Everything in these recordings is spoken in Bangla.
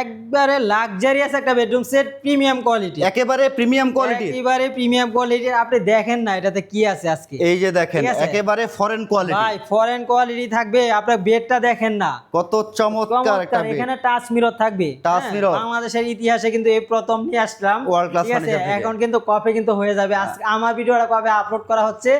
একবারে লাক্সারিয়াস একটা বেডরুম সেট প্রিমিয়াম কোয়ালিটি একেবারে প্রিমিয়াম কোয়ালিটি একেবারে প্রিমিয়াম কোয়ালিটির আপনি দেখেন না এটাতে কি আছে আজকে। এই যে দেখেন একেবারে ফরেন কোয়ালিটি ভাই ফরেন কোয়ালিটি থাকবে আপনার বেডটা দেখেন না। কত চমৎকার একটা বেড এখানে টাচ মিরর থাকবে Touch হ্যাঁ, mirror। বাংলাদেশের ইতিহাসে কিন্তু এই প্রথম নিয়ে আসলাম। ওয়ার্ল্ড ক্লাস আছে? এখন কিন্তু কপি কিন্তু হয়ে যাবে। আজকে আমার ভিডিওটা কবে আপলোড করা হচ্ছে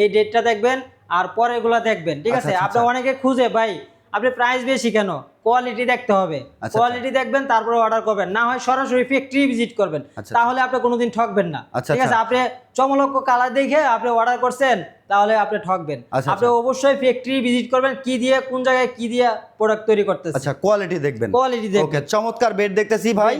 এই ডেটটা দেখবেন আর পরেরগুলো দেখবেন ঠিক আচ্ছা, আছে? আচ্ছা, আপনি অনেকে খুঁজে ভাই আপনি প্রাইস বেশি কেন? কোয়ালিটি দেখতে হবে। আচ্ছা। কোয়ালিটি দেখবেন তারপরে অর্ডার করবেন। না হয় সরাসরি ফ্যাক্টরি ভিজিট করবেন। আচ্ছা। তাহলে আপনি কোনোদিন ঠকবেন না। আচ্ছা, ঠিক আছে? আচ্ছা। আপনি চমলক্ষ কালার দেখে আপনি অর্ডার করছেন তাহলে আপনি ঠকবেন। আচ্ছা, আপনি অবশ্যই ফ্যাক্টরি ভিজিট করবেন কি দিয়ে কোন জায়গায় কি দিয়ে প্রোডাক্ট তৈরি করতেছে আচ্ছা কোয়ালিটি দেখবেন। কোয়ালিটি দেখবেন। চমৎকার বেড দেখতেছি ভাই।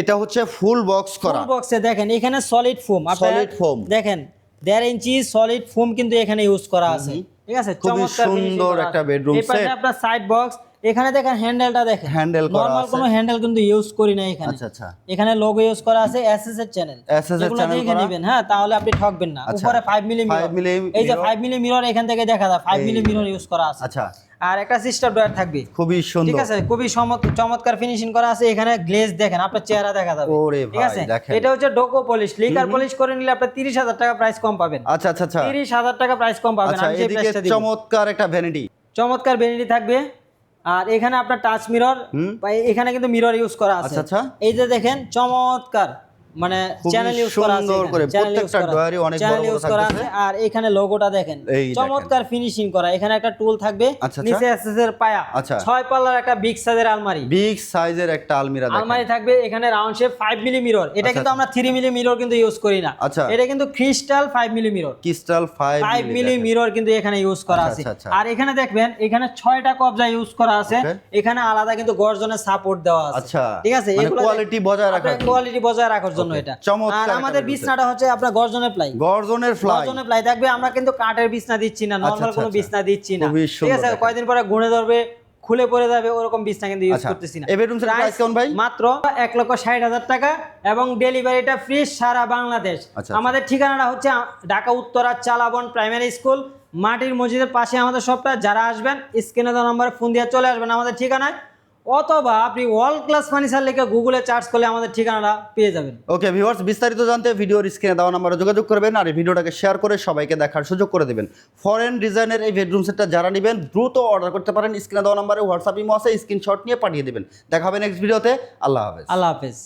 এটা হচ্ছে ফুল বক্স করা। ফুল বক্সে দেখেন এখানে সলিড ফোম সলিড ফোম দেখেন দেড় ইঞ্চি সলিড ফোম কিন্তু এখানে ইউজ করা আছে। ঠিক আছে? খুবই সুন্দর একটা বেডরুম সেট এই আপনার সাইড বক্স এখানে দেখেন হ্যান্ডেলটা দেখেন। হ্যান্ডেল করা আছে। নরমাল কোনো হ্যান্ডেল কিন্তু ইউজ করি না এখানে। আচ্ছা আচ্ছা। এখানে লোগো ইউজ করা আছে এসএস এর চ্যানেল এসএস এর চ্যানেল দেখে নেবেন হ্যাঁ তাহলে আপনি ঠকবেন না। আচ্ছা। উপরে 5 মিলি 5 মিলি এই যে mirror। 5 মিলি মিরর এখান থেকে দেখা যায় 5 মিলি মিরর ইউজ করা আছে। আচ্ছা। আর একটা সিস্টার ডয়ার থাকবে। খুবই সুন্দর। ঠিক আছে? খুবই চমৎকার ফিনিশিং করা আছে। এখানে গ্লেজ দেখেন আপনার চেহারা দেখা যাবে। ওরে ঠিক আছে। এটা হচ্ছে ডোকো পলিশ লিকার পলিশ করে নিলে আপনি তিরিশ হাজার টাকা প্রাইস কম পাবেন। আচ্ছা আচ্ছা আচ্ছা। তিরিশ হাজার টাকা প্রাইস কম পাবেন। আচ্ছা আমি যে প্রাইসটা চমৎকার একটা ভ্যানিটি চমৎকার বেনিটি থাকবে। আর এখানে আপনার টাচ মিরর। এখানে কিন্তু মিরর ইউজ করা আছে। আচ্ছা, আচ্ছা। এই যে দেখেন চমৎকার। মানে চ্যানেল ইউজ করা আছে করে, প্রত্যেকটা অনেক বড় বড় আর এখানে লোগোটা দেখেন। চমৎকার ফিনিশিং করা এখানে একটা টুল থাকবে আচ্ছা, আচ্ছা। নিচে এসএস এর পায়া আচ্ছা। ছয় পাল্লার একটা বিগ সাইজের আলমারি। বিগ সাইজের একটা আলমিরা আলমারি থাকবে এখানে রাউন্ড শেপ 5 মিলি মিরর এটা কিন্তু আমরা 3 মিলি মিরর কিন্তু ইউজ করি না। এটা কিন্তু crystal 5 milli mirror crystal 5 5 milli mirror কিন্তু এখানে ইউজ করা আছে। আর এখানে দেখবেন এখানে 6টা কবজা ইউজ করা আছে। এখানে আলাদা কিন্তু গর্জনের সাপোর্ট দেওয়া আছে। ঠিক আছে? মানে কোয়ালিটি বজায় রাখার কোয়ালিটি বজায় রাখার জন্য এটা। আর আমাদের বিছনাটা হচ্ছে আপনার গর্জনের প্লাই গর্জনের ফ্লাই গর্জনের প্লাই থাকবে আমরা কিন্তু কাঠের বিছনা দিচ্ছি না নরমাল আচ্ছা, কোনো আচ্ছা। বিছনা দিচ্ছি না। ঠিক আছে। কয়দিন পরে গুণে ধরবে খুলে পড়ে যাবে ওরকম বিছনা কিন্তু ইউজ আচ্ছা করতেছি না। বেডরুম প্রাইস কেমন ভাই? মাত্র এক লক্ষ ষাট হাজার টাকা এবং ডেলিভারিটা ফ্রি সারা বাংলাদেশ। আচ্ছা, আমাদের ঠিকানাটা হচ্ছে ঢাকা উত্তরা চালাবন প্রাইমারি স্কুল মাটির মসজিদের পাশে আমাদের সবটা যারা আসবেন স্ক্রিনে দেওয়া নম্বরে ফোন দিয়ে চলে আসবেন আমাদের ঠিকানায়। অথবা আপনি ওয়ার্ল্ড ক্লাস ফার্নিচার লিখে গুগলে সার্চ করলে আমাদের ঠিকানাটা পেয়ে যাবেন। ওকে ভিউয়ার্স বিস্তারিত জানতে ভিডিওর স্ক্রিনে দেওয়া নাম্বারে যোগাযোগ করবেন আর এই ভিডিওটাকে শেয়ার করে সবাইকে দেখার সুযোগ করে দেবেন। ফরেন ডিজাইনের এই বেডরুম সেটটা যারা নেবেন দ্রুত অর্ডার করতে পারেন। স্ক্রিনে দেওয়া নাম্বারে হোয়াটসঅ্যাপ ইমো আছে স্ক্রিনশট নিয়ে পাঠিয়ে দেবেন। দেখা হবে নেক্সট ভিডিওতে আল্লাহ হাফেজ। আল্লাহ হাফেজ।